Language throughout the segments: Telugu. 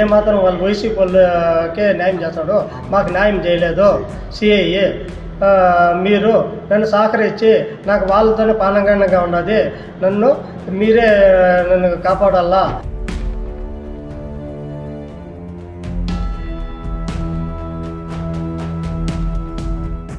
ఏమాత్రం వాళ్ళు వైసీపీ వాళ్ళకే న్యాయం చేస్తాడు మాకు న్యాయం చేయలేదు. సిఐఏ మీరు నన్ను సహకరించి నాకు వాళ్ళతోనే పానంగంగా ఉన్నది నన్ను మీరే నన్ను కాపాడాలా?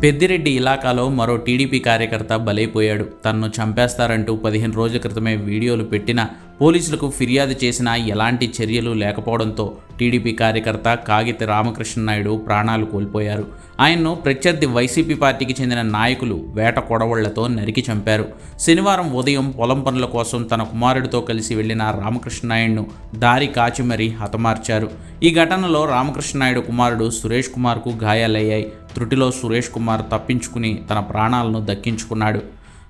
పెద్దిరెడ్డి ఇలాకాలో మరో టీడీపీ కార్యకర్త బలైపోయాడు. తన్ను చంపేస్తారంటూ పదిహేను రోజుల క్రితమే వీడియోలు పెట్టినా పోలీసులకు ఫిర్యాదు చేసినా ఎలాంటి చర్యలు లేకపోవడంతో టీడీపీ కార్యకర్త కాగిత రామకృష్ణ నాయుడు ప్రాణాలు కోల్పోయారు. ఆయన్ను ప్రత్యర్థి వైసీపీ పార్టీకి చెందిన నాయకులు వేట కొడవళ్ళతో నరికి చంపారు. శనివారం ఉదయం పొలం పనుల కోసం తన కుమారుడితో కలిసి వెళ్ళిన రామకృష్ణ నాయుడును దారి కాచి మరీ హతమార్చారు. ఈ ఘటనలో రామకృష్ణ నాయుడు కుమారుడు సురేష్ కుమార్కు గాయాలయ్యాయి. త్రుటిలో సురేష్ కుమార్ తప్పించుకుని తన ప్రాణాలను దక్కించుకున్నాడు.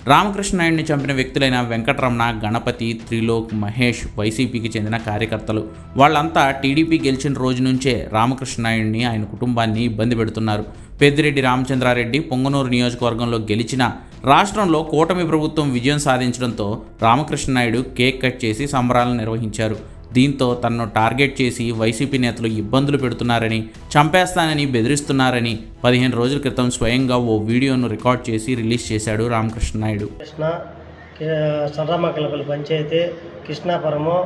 రామకృష్ణ నాయుడిని చంపిన వ్యక్తులైన వెంకటరమణ గణపతి త్రిలోక్ మహేష్ వైసీపీకి చెందిన కార్యకర్తలు. వాళ్ళంతా టీడీపీ గెలిచిన రోజు నుంచే రామకృష్ణ నాయుడిని ఆయన కుటుంబాన్ని ఇబ్బంది పెడుతున్నారు. పెద్దిరెడ్డి రామచంద్రారెడ్డి పొంగనూరు నియోజకవర్గంలో గెలిచిన రాష్ట్రంలో కూటమి ప్రభుత్వం విజయం సాధించడంతో రామకృష్ణ నాయుడు కేక్ కట్ చేసి సంబరాలను నిర్వహించారు. దీంతో తనను టార్గెట్ చేసి వైసీపీ నేతలు ఇబ్బందులు పెడుతున్నారని చంపేస్తానని బెదిరిస్తున్నారని పదిహేను రోజుల క్రితం స్వయంగా ఓ వీడియోను రికార్డ్ చేసి రిలీజ్ చేశాడు రామకృష్ణ నాయుడు. కృష్ణ సర్రమక్కలపల్లి పంచాయతీ కృష్ణాపురము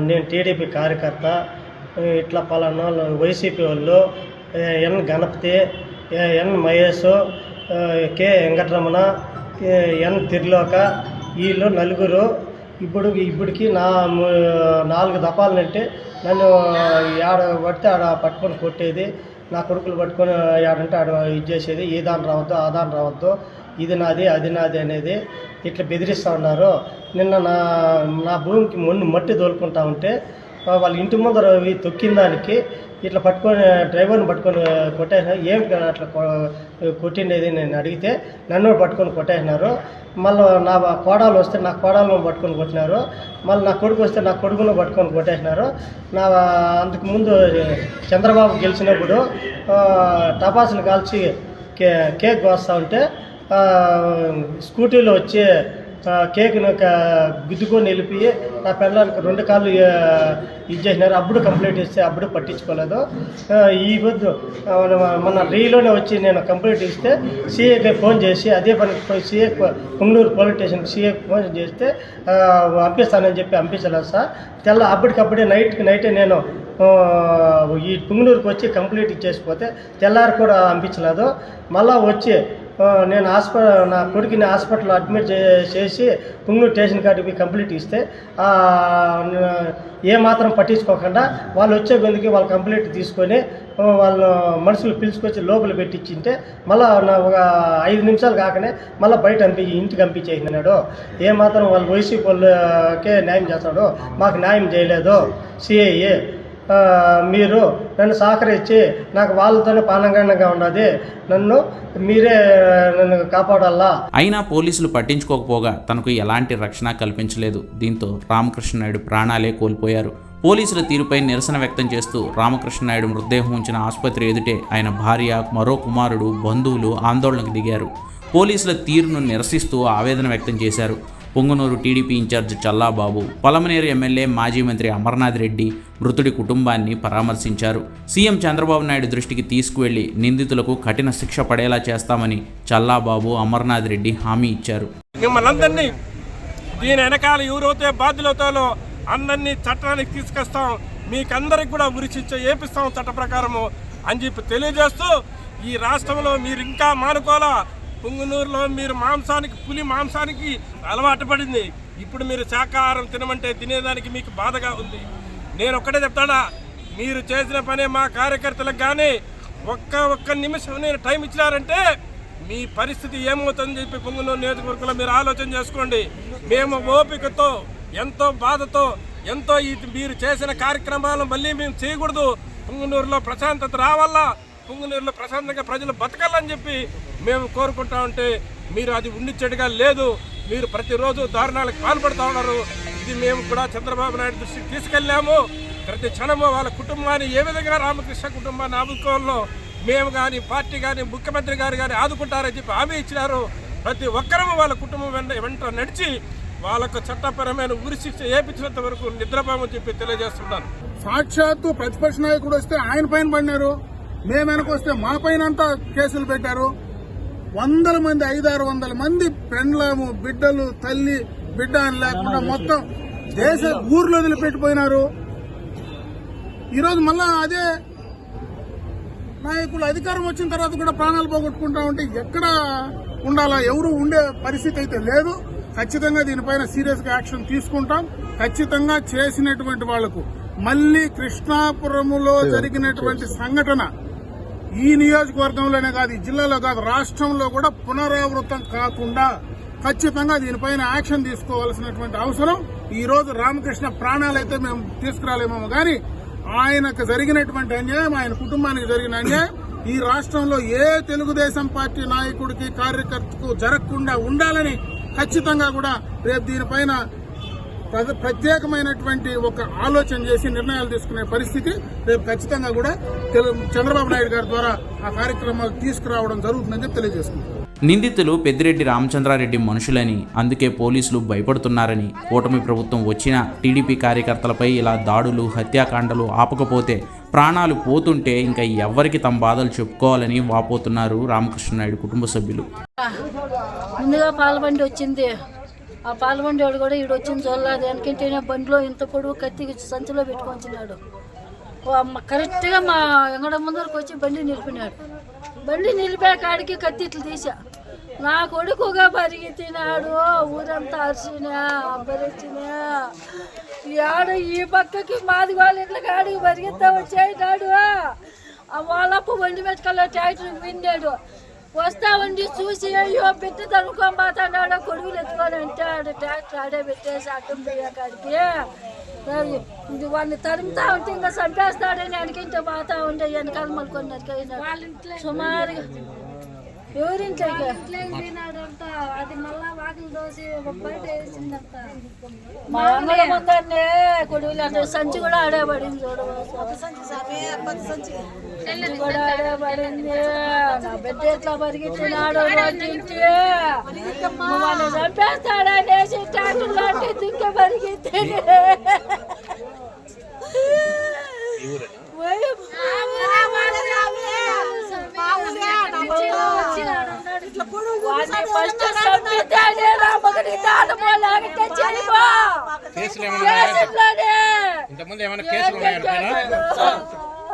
నేను టీడీపీ కార్యకర్త ఇట్లా పలానా వైసీపీ వాళ్ళు N Ganapathi N Mahesh K Venkataramana N Triloka వీళ్ళు నలుగురు ఇప్పుడు ఇప్పటికి నా నాలుగు దఫాలంటే నన్ను ఆడ పడితే ఆడ పట్టుకొని కొట్టేది నా కొడుకులు పట్టుకొని ఆడంటే ఆడ ఇది చేసేది ఏ దాని రావద్దు ఆ దాని రావద్దు ఇది నాది అది నాది అనేది ఇట్లా బెదిరిస్తూ ఉన్నారు. నిన్న నా నా భూమికి మొన్ను మట్టి తోలుకుంటా ఉంటే వాళ్ళ ఇంటి ముందర ఇవి తొక్కిన దానికి ఇట్లా పట్టుకొని డ్రైవర్ని పట్టుకొని కొట్టేసిన ఏం అట్లా కొ- కొట్టిండేది నేను అడిగితే నన్ను పట్టుకొని కొట్టేసినారు. మళ్ళీ నా కోడాలు వస్తే నా కోడాలను పట్టుకొని కొట్టినారు. మళ్ళీ నా కొడుకు వస్తే నా కొడుకును పట్టుకొని కొట్టేసినారు. నా అందుకు ముందు చంద్రబాబు గెలిచినప్పుడు టపాసులు కాల్చి కే కేక్ కోస్తూ ఉంటే స్కూటీలో వచ్చి కేక్ను ఒక గుద్దుకొని వెళ్ళిపోయి నా పిల్లలకి రెండు కాళ్ళు ఇది చేసినారు. అప్పుడు కంప్లైంట్ ఇస్తే అప్పుడు పట్టించుకోలేదు. ఈ పొద్దు మన- రీలోనే వచ్చి నేను కంప్లైంట్ ఇస్తే సీఏకి ఫోన్ చేసి అదే పనికి పోయి సీఏ పొంగనూరు పోలీస్ స్టేషన్కి సీఏకి ఫోన్ చేస్తే పంపిస్తానని చెప్పి పంపించలేదు సార్. తెల్ల అప్పటికప్పుడే నైట్కి నైటే నేను ఈ పుంగనూరుకి వచ్చి కంప్లీట్ ఇచ్చేసిపోతే తెల్లారి కూడా పంపించలేదు. మళ్ళా వచ్చి నేను హాస్పిటల్ నా కొడుకుని హాస్పిటల్లో అడ్మిట్ చేసి పుంగూరు స్టేషన్ కాడికి కంప్లీట్ ఇస్తే ఏ మాత్రం పట్టించుకోకుండా వాళ్ళు వచ్చే బెందుకి వాళ్ళు కంప్లీట్ తీసుకొని వాళ్ళు మనుషులు పిలుచుకొచ్చి లోపల పెట్టించింటే మళ్ళీ ఒక ఐదు నిమిషాలు కాకనే మళ్ళీ బయట పంపించి ఇంటికి పంపించేసినాడు ఏ మాత్రం వాళ్ళు వైసీపీ వాళ్ళకే న్యాయం చేస్తాడు మాకు న్యాయం చేయలేదు. సిఐఏ మీరు నన్ను సహకరించి నాకు వాళ్ళతోనే పానంగంగా ఉన్నది నన్ను మీరే నన్ను కాపాడాలా? అయినా పోలీసులు పట్టించుకోకపోగా తనకు ఎలాంటి రక్షణ కల్పించలేదు. దీంతో రామకృష్ణ నాయుడు ప్రాణాలే కోల్పోయారు. పోలీసుల తీరుపై నిరసన వ్యక్తం చేస్తూ రామకృష్ణ నాయుడు మృతదేహం ఉంచిన ఆసుపత్రి ఎదుటే ఆయన భార్య మరో కుమారుడు బంధువులు ఆందోళనకు దిగారు. పోలీసుల తీరును నిరసిస్తూ ఆవేదన వ్యక్తం చేశారు. పొంగనూరు టీడీపీ ఇన్ఛార్జ్ చల్లాబాబు పొలమనేరు ఎమ్మెల్యే మాజీ మంత్రి అమర్నాథ్ రెడ్డి మృతుడి కుటుంబాన్ని పరామర్శించారు. సీఎం చంద్రబాబు నాయుడు దృష్టికి తీసుకువెళ్ళి నిందితులకు కఠిన శిక్ష పడేలా చేస్తామని చల్లాబాబు అమర్నాథ్ రెడ్డి హామీ ఇచ్చారు. మిమ్మల్ని దీని వెనకాల ఎవరైతే బాధ్యులవుతారో అందరినీ చట్టానికి తీసుకొస్తాం. మీకందరికి కూడా ఉరిశిచ్చ ఏపిస్తాం చట్ట ప్రకారము అని చెప్పి తెలియజేస్తూ ఈ రాష్ట్రంలో మీరు ఇంకా మానుకోలా పుంగునూరులో మీరు మాంసానికి పులి మాంసానికి అలవాటు పడింది. ఇప్పుడు మీరు శాకాహారం తినమంటే తినేదానికి మీకు బాధగా ఉంది. నేను ఒక్కటే చెప్తాడా మీరు చేసిన పనే మా కార్యకర్తలకు కానీ ఒక్క ఒక్క నిమిషం నేను టైం ఇచ్చినారంటే మీ పరిస్థితి ఏమవుతుందని చెప్పి పొంగునూరు నియోజకవర్గంలో మీరు ఆలోచన చేసుకోండి. మేము ఓపికతో ఎంతో బాధతో ఎంతో ఈ మీరు చేసిన కార్యక్రమాలను మళ్ళీ మేము చేయకూడదు. పొంగునూరులో ప్రశాంతత రావాలా? పొంగునూరులో ప్రశాంతంగా ప్రజలు బతకాలని చెప్పి మేము కోరుకుంటా ఉంటే మీరు అది ఉండిచ్చేట్టుగా లేదు. మీరు ప్రతిరోజు దారుణాలకు పాల్పడుతూ ఉన్నారు. ఇది మేము కూడా చంద్రబాబు నాయుడు దృష్టికి తీసుకెళ్ళాము. ప్రతి క్షణము వాళ్ళ కుటుంబాన్ని ఏ విధంగా రామకృష్ణ కుటుంబాన్ని ఆదుకోవాలో మేము కానీ పార్టీ కానీ ముఖ్యమంత్రి గారు కానీ ఆదుకుంటారని చెప్పి హామీ ఇచ్చినారు. ప్రతి ఒక్కరము వాళ్ళ కుటుంబం వెంట వెంట నడిచి వాళ్ళకు చట్టపరమైన ఉరి శిక్ష ఏపించినంత వరకు నిద్రపోమని చెప్పి తెలియజేస్తున్నాను. సాక్షాత్తు ప్రతిపక్ష నాయకుడు వస్తే ఆయన పైన పడినారు. మేము వెనకొస్తే మా పైన అంతా కేసులు పెట్టారు. వందల మంది ఐదారు వందల మంది పెండ్లాము బిడ్డలు తల్లి బిడ్డ అని లేకుండా మొత్తం దేశ ఊర్లో వదిలిపెట్టిపోయినారు. ఈరోజు మళ్ళా అదే నాయకులు అధికారం వచ్చిన తర్వాత కూడా ప్రాణాలు పోగొట్టుకుంటా ఉంటే ఎక్కడ ఉండాలా? ఎవరు ఉండే పరిస్థితి అయితే లేదు. ఖచ్చితంగా దీనిపైన సీరియస్గా యాక్షన్ తీసుకుంటాం. ఖచ్చితంగా చేసినటువంటి వాళ్ళకు మళ్ళీ కృష్ణాపురములో జరిగినటువంటి సంఘటన ఈ నియోజకవర్గంలోనే కాదు ఈ జిల్లాలో కాదు రాష్ట్రంలో కూడా పునరావృతం కాకుండా ఖచ్చితంగా దీనిపైన యాక్షన్ తీసుకోవాల్సినటువంటి అవసరం. ఈ రోజు రామకృష్ణ ప్రాణాలైతే మేము తీసుకురాలేమో కానీ ఆయనకు జరిగినటువంటి అన్యాయం ఆయన కుటుంబానికి జరిగిన అన్యాయం ఈ రాష్ట్రంలో ఏ తెలుగుదేశం పార్టీ నాయకుడికి కార్యకర్తకు జరగకుండా ఉండాలని ఖచ్చితంగా కూడా రేపు దీనిపైన ప్రత్యేకమైనటువంటి ఒక ఆలోచన చేసి నిర్ణయాలు తీసుకునే పరిస్థితి రేపు ఖచ్చితంగా కూడా చంద్రబాబు నాయుడు గారి ద్వారా ఆ కార్యక్రమాలు తీసుకురావడం జరుగుతుందని చెప్పి నిందితులు పెద్దిరెడ్డి రామచంద్రారెడ్డి మనుషులని అందుకే పోలీసులు భయపడుతున్నారని కూటమి ప్రభుత్వం వచ్చిన టీడీపీ కార్యకర్తలపై ఇలా దాడులు హత్యాకాండలు ఆపకపోతే ప్రాణాలు పోతుంటే ఇంకా ఎవ్వరికి తమ బాధలు చెప్పుకోవాలని వాపోతున్నారు రామకృష్ణనాయుడు కుటుంబ సభ్యులు. ముందుగా పాలబండి వచ్చింది. ఆ పాల్గొండేవాడు కూడా ఈడు వచ్చింది చూడలేదు వెనకంటేనే బండిలో ఇంత పొడుగు కత్తి సంచిలో పెట్టుకొని వచ్చినాడు. ఓ అమ్మ కరెక్ట్గా మా ఎంగడ ముందరకు వచ్చి బండి నిలిపినాడు. బండి నిలిపే కాడికి కత్తి ఇట్లు తీసా నా కొడుకుగా పరిగెత్తినాడు ఊరంతా అరిచినా అబ్బరిచినా ఆడ ఈ పక్కకి మాది వాళ్ళ ఇంట్లో కాడికి పరిగెత్తా వచ్చేనాడు ఆ వాళ్ళప్ప బండి పెట్టుకెళ్ళి ట్రాక్టర్ విన్నాడు వస్తా ఉండి చూసి అయ్యో తనుకోని పోతాడు కొడుకులు ఎత్తుకొని అంటాడు ట్రాక్టర్ ఆడే పెట్టేసి అడ్డం పోయే కాడికి. మరి ఇది వాడిని తరుముతా ఉంటే ఇంకా చంపేస్తాడని వెనకింటే పోతా ఉంటే వెనకాల మలుకొని సుమారుగా ఎవరింట్లోకి? మా అంగళ ముందరనే కొడుకులు అంటే సంచి కూడా చూడవచ్చు సంచి కూడా ఆడేపడింది నా బిడ్డ ఎట్లా పరిగెత్తినాడు ఇంటి వాళ్ళు చంపేస్తాడనేసి ట్రాక్టర్ లాంటి దింక పరిగెత్తి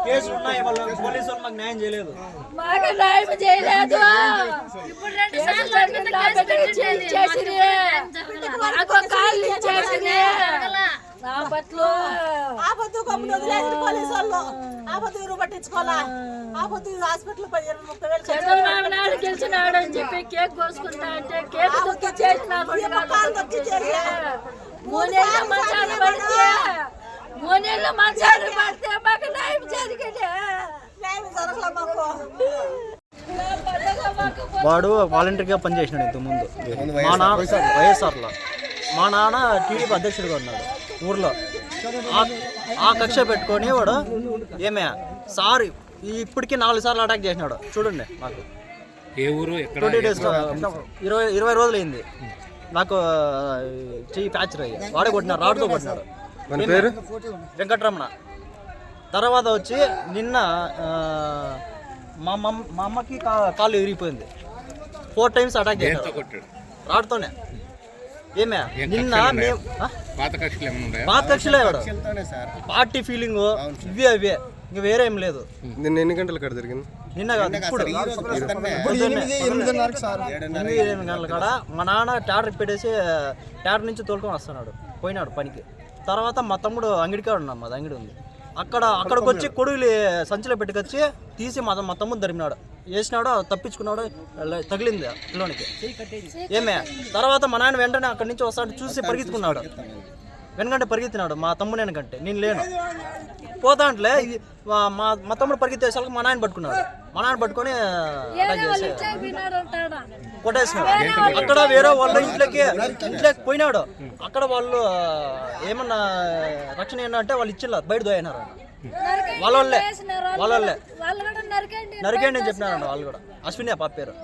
కేసులు ఉన్నాయి వాళ్ళు పోలీసు వాళ్ళు మాకు న్యాయం చేయలేదు. మాకు న్యాయం చేయలేదు. చేసి- చేసిరి. నాకు కాళ్ళు ఇచ్చేసిరి. నా బట్టలు ఆపత్తు కమ్ముడు వదిలేసి పోలీసు వాళ్ళు. ఆపత్తు ఊరు పట్టించుకోవాలా? ఆపత్తు హాస్పిటల్ పది ఇరవై ముప్పై వేలు చంద్రబాబు నాయుడు గెలిచినాడు అని చెప్పి కేక్ కోసుకుంటా అంటే కేక్ తొక్కి చేసిన మూడేళ్ళ మంచాలు పడితే మూడేళ్ళ మంచాలు పడితే మాకు న్యాయం జరిగింది. న్యాయం జరగలే మాకు నా పండగ మాకు వాడు వాలంటీర్గా పనిచేసినాడు ఇంతకు ముందు మా నాన్న వైఎస్ఆర్లో. మా నాన్న టీడీపీ అధ్యక్షుడిగా ఉన్నాడు ఊర్లో. ఆ- ఆ కక్ష పెట్టుకొని వాడు ఏమే సార్ ఇప్పటికీ నాలుగు సార్లు అటాక్ చేసినాడు. చూడండి నాకు ఏ ఊరు? ట్వంటీ డేస్ ఇరవై ఇరవై రోజులు అయింది నాకు చెయ్యి ఫ్రాక్చర్ అయ్యి వాడే కొట్టినాడు రాడ్తో కొట్టినాడు. పేరు? వెంకటరమణ. తర్వాత వచ్చి నిన్న మా మా అమ్మకి కా- కాళ్ళు విరిగిపోయింది. ఫోర్ టైమ్స్ అటాక్ రాడ్తోనే. ఏమే నిన్న? మేము? పాత కక్షలు పార్టీ ఫీలింగ్ ఇవే అవే ఇంక వేరే ఏం లేదు. నిన్న ఎన్ని గంటల కాడ జరిగింది? నిన్న కాదు ఇప్పుడు ఎనిమిది గంటల కాడ మా నాన్న ట్యాటర్ పెట్టేసి ట్యాటర్ నుంచి తోలుకొని వస్తున్నాడు పోయినాడు పనికి. తర్వాత మా తమ్ముడు అంగడికే ఉన్నాం మాది అంగడి ఉంది. అక్కడ అక్కడికి వచ్చి కొడుకులు సంచిలో పెట్టుకొచ్చి తీసి మా మా తమ్ముడు తరిమినాడు. వేసినాడు తప్పించుకున్నాడు తగిలింది పిల్లోనికి ఏమే? తర్వాత మా నాన్న వెంటనే అక్కడి నుంచి వస్తాడు చూసి పరిగెత్తుకున్నాడు. వెనకంటే పరిగెత్తినాడు మా తమ్ముడు వెనకంటే. నేను లేను. పోతాంట్లే మా- మా తమ్ముడు పరిగెత్తేసరికి మా నాయన పట్టుకున్నాడు. మా నాన్న పట్టుకొని కొట్టేసినాడు. అక్కడ వేరే వాళ్ళ ఇంట్లోకి ఇంట్లోకి పోయినాడు. అక్కడ వాళ్ళు ఏమన్నా రక్షణ ఏంటంటే వాళ్ళు ఇచ్చిಲ್ಲ బయట దోయినారు. వాళ్ళ వాళ్ళే వాళ్ళ నరికేయండి అని చెప్పినారంట వాళ్ళు కూడా. అశ్విని పాప పేరు.